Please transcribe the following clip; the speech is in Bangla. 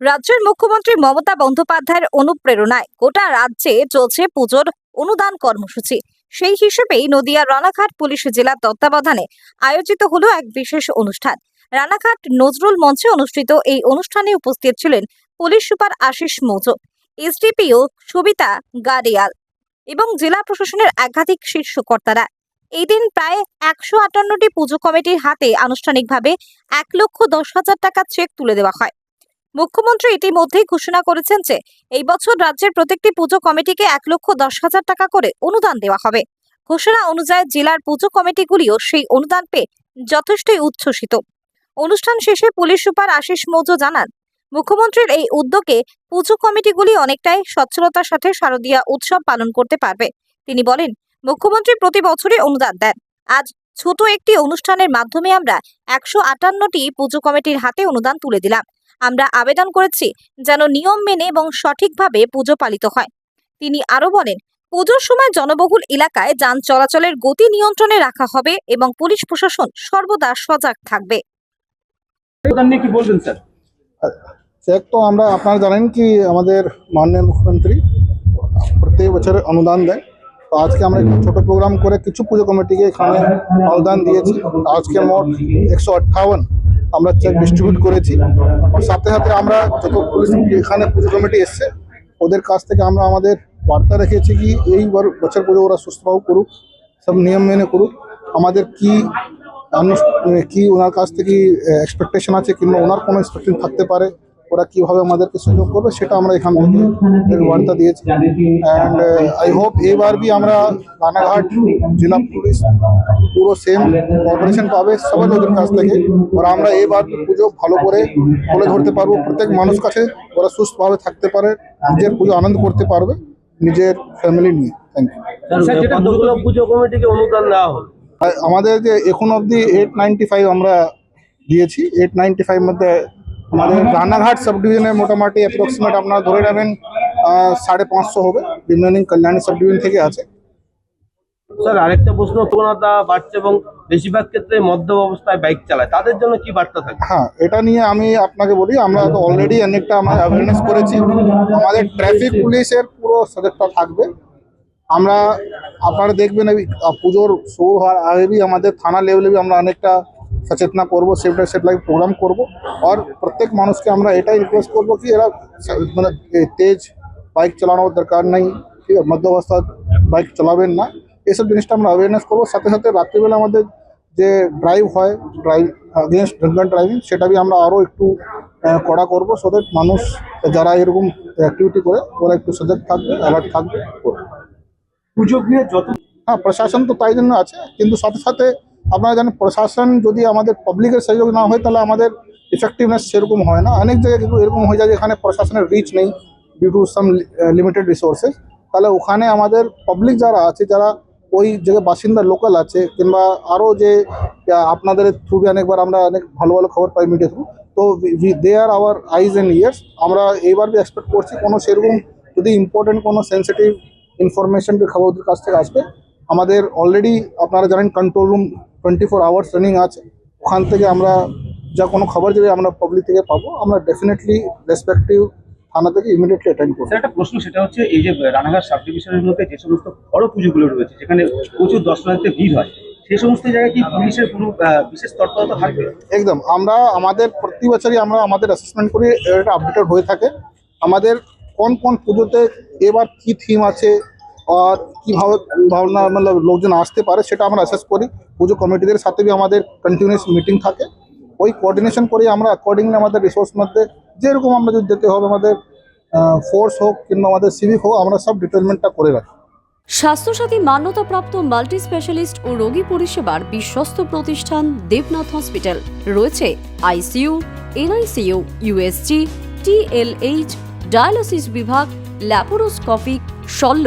রাজ্যের মুখ্যমন্ত্রী মমতা বন্দ্যোপাধ্যায়ের অনুপ্রেরণায় গোটা রাজ্যে চলছে পুজোর অনুদান কর্মসূচি। সেই হিসেবেই নদিয়া রানাঘাট পুলিশ জেলার তত্ত্বাবধানে আয়োজিত হলো এক বিশেষ অনুষ্ঠান। রানাঘাট নজরুল মঞ্চে অনুষ্ঠিত এই অনুষ্ঠানে উপস্থিত ছিলেন police super Ashis Mouzo, SDPO Sabita Gariyal এবং জেলা প্রশাসনের একাধিক শীর্ষ কর্তারা। এই দিন প্রায় একশো আটান্নটি পুজো কমিটির হাতে আনুষ্ঠানিকভাবে এক লক্ষ দশ হাজার টাকা চেক তুলে দেওয়া হয়। মুখ্যমন্ত্রী ইতিমধ্যেই ঘোষণা করেছেন যে, এই বছর রাজ্যের প্রত্যেকটি পুজো কমিটিকে এক লক্ষ দশ হাজার টাকা করে অনুদান দেওয়া হবে। ঘোষণা অনুযায়ী জেলার পুজো কমিটিগুলিও সেই অনুদান পেয়ে যথেষ্টই উচ্ছ্বসিত। অনুষ্ঠান শেষে পুলিশ সুপার আশিস মৌজো জানান, মুখ্যমন্ত্রীর এই উদ্যোগে পুজো কমিটিগুলি অনেকটাই সচ্ছলতার সাথে শারদীয়া উৎসব পালন করতে পারবে। তিনি বলেন, মুখ্যমন্ত্রী প্রতি বছরই অনুদান দেন। আজ ছোট একটি অনুষ্ঠানের মাধ্যমে আমরা একশো আটান্নটি পুজো কমিটির হাতে অনুদান তুলে দিলাম। আমরা আবেদন করেছি যেন নিয়ম মেনে এবং সঠিকভাবে পুজো পালিত হয়। তিনি আরও বলেন পুজোর সময় জনবহুল এলাকায় যান চলাচলের গতি নিয়ন্ত্রণে রাখা হবে এবং পুলিশ প্রশাসন সর্বদা সজাগ থাকবে। স্যার? তো আমরা আপনারা জানেন কি আমাদের মাননীয় মুখ্যমন্ত্রী প্রত্যেক বছর অনুদান দেয়। তো আজকে আমরা একটু ছোট প্রোগ্রাম করে কিছু পুজো কমিটিকে এখানে অনুদান দিয়েছি। আজকে মোট একশো আট্ঠাবন আমরা চেক ডিস্ট্রিবিউট করেছি। সাথে সাথে আমরা যত পুলিশ এখানে পুজো কমিটি এসছে, ওদের কাছ থেকে আমরা আমাদের বার্তা রেখেছি কি এইবার বছর পুজো ওরা সুস্থভাবে করুক, সব নিয়ম মেনে করুক। আমাদের কি মানে কি ওনার কাছ থেকে এক্সপেকটেশন আছে কিংবা ওনার কোনো এক্সপেকটেশন থাকতে পারে? ওরা কীভাবে আমাদেরকে সুযোগ করবে সেটা আমরা এখান থেকে বার্তা দিয়েছি। অ্যান্ড আই হোপ এবার বি আমরা রানাঘাট জেলা পুলিশ পুরো সেম কর্পোরেশন পাবে সবাই লোকের কাছ থেকে। ওরা আমরা এবার পুজো ভালো করে তুলে ধরতে পারব। প্রত্যেক মানুষ কাছে ওরা সুস্থভাবে থাকতে পারে নিজের পুজো আনন্দ করতে পারবে নিজের ফ্যামিলি নিয়ে। থ্যাংক ইউ স্যার যেটা কতগুলো পুজো কমিটিকে অনুদান দেওয়া হলো। আর আমাদের যে এখন অবধি এইট নাইনটি ফাইভ আমরা দিয়েছি এইট নাইনটি ফাইভ মধ্যে আমাদের রানাঘাট সাব ডিভিশনের মোটামুটি অ্যাপ্রক্সিমেট আপনারা ধরে নেবেন সাড়ে পাঁচশো হবে। রিমেনিং কল্যাণী সাব ডিভিশন থেকে আছে। স্যার আরেকটা প্রশ্ন প্রবণতা বাড়ছে এবং বেশিরভাগ ক্ষেত্রে মধ্য অবস্থায় বাইক চালায়। তাদের জন্য কি বার্তা থাকে হ্যাঁ এটা নিয়ে আমি আপনাকে বলি আমরা তো অলরেডি অনেকটা আমরা অ্যাওয়ারনেস করেছি। আমাদের ট্রাফিক পুলিশের পুরো সজাগতা থাকবে। আমরা আপনারা দেখবেন পুজোর শুরু হওয়ার আগেই আমাদের থানা লেভেলে আমরা অনেকটা সচেতনা করব সেফটা সেফ লাইফ প্রোগ্রাম করব। আর প্রত্যেক মানুষকে আমরা এটাই রিকোয়েস্ট করব কি এরা মানে তেজ বাইক চালানোর দরকার নেই ঠিক আছে? মধ্য অবস্থায় বাইক চালাবেন না। এসব জিনিসটা আমরা অ্যাওয়ারনেস করব। সাথে সাথে রাত্রিবেলা আমাদের যে ড্রাইভ হয় ড্রাইভ এগেনস্ট ড্রিঙ্ক ড্রাইভিং সেটা আমরা আরও একটু কড়া করব সো দ্যাট মানুষ যারা এরকম অ্যাক্টিভিটি করে ওরা একটু সজাগ থাকবে অ্যালার্ট থাকবে। পুজো গৃহে যত হ্যাঁ প্রশাসন তো তাই জন্য আছে কিন্তু সাথে সাথে আপনারা জানেন প্রশাসন যদি আমাদের পাবলিকের সহযোগ না হয়, তাহলে আমাদের ইফেক্টিভনেস সেরকম হয় না। অনেক জায়গায় এরকম হয়ে যায় যেখানে প্রশাসনের রিচ নেই due to some limited resources তাহলে ওখানে আমাদের পাবলিক যারা আছে, যারা ওই জায়গায় বাসিন্দা লোকাল আছে, কিংবা আরও যে আপনাদের থ্রু অনেকবার আমরা অনেক ভালো ভালো খবর পাই মিডিয়া থ্রু তো they are our eyes and ears আমরা এইবার এক্সপেক্ট করছি, কোনো সেরকম যদি ইম্পর্টেন্ট কোনো সেন্সিটিভ ইনফরমেশন খবর কাছ থেকে আসবে আমাদের অলরেডি আপনারা জানেন control room twenty four hours running আছে। ওখান থেকে আমরা যা কোনো খবর যদি আমরা পাবলিক থেকে পাবো আমরা ডেফিনেটলি রেসপেক্টিভ থানা থেকে ইমিডিয়েটলি অ্যাটেন্ড করব। একটা প্রশ্ন সেটা হচ্ছে এই যে রানাঘাট সাব ডিভিশনের মধ্যে যে সমস্ত বড় পুজোগুলো রয়েছে যেখানে প্রচুর দর্শনার্থীর ভিড় হয় সেই সমস্ত জায়গায় কি পুলিশের কোনো বিশেষ তৎপরতা থাকবে? একদম আমরা আমাদের প্রতি বছরই আমরা আমাদের অ্যাসেসমেন্ট করি এটা আপডেটেড হয়ে থাকে। আমাদের কোন কোন পুজোতে এবার কি থিম আছে কীভাবে ভাবনা মানে লোকজন আসতে পারে, সেটা আমরা অ্যাসেস করি। পুজো কমিটিদের সাথে আমাদের কন্টিনিউয়াস মিটিং থাকে। ওই কোঅর্ডিনেশন করে আমরা অ্যাকর্ডিংলি আমাদের রিসোর্স মধ্যে যেরকম আমরা যদি যেতে হবে আমাদের ফোর্স হোক কিংবা আমাদের সিভিক হোক, আমরা সব ডিটেলমেন্টটা করে রাখি। স্বাস্থ্যসাথী মান্যতাপ্রাপ্ত মাল্টি স্পেশালিস্ট ও রোগী পরিষেবার বিশ্বস্ত প্রতিষ্ঠান দেবনাথ হসপিটাল। রয়েছে ICU NICU USG TLH dialysis বিভাগ, ল্যাপারোস্কোপিক, শল্য।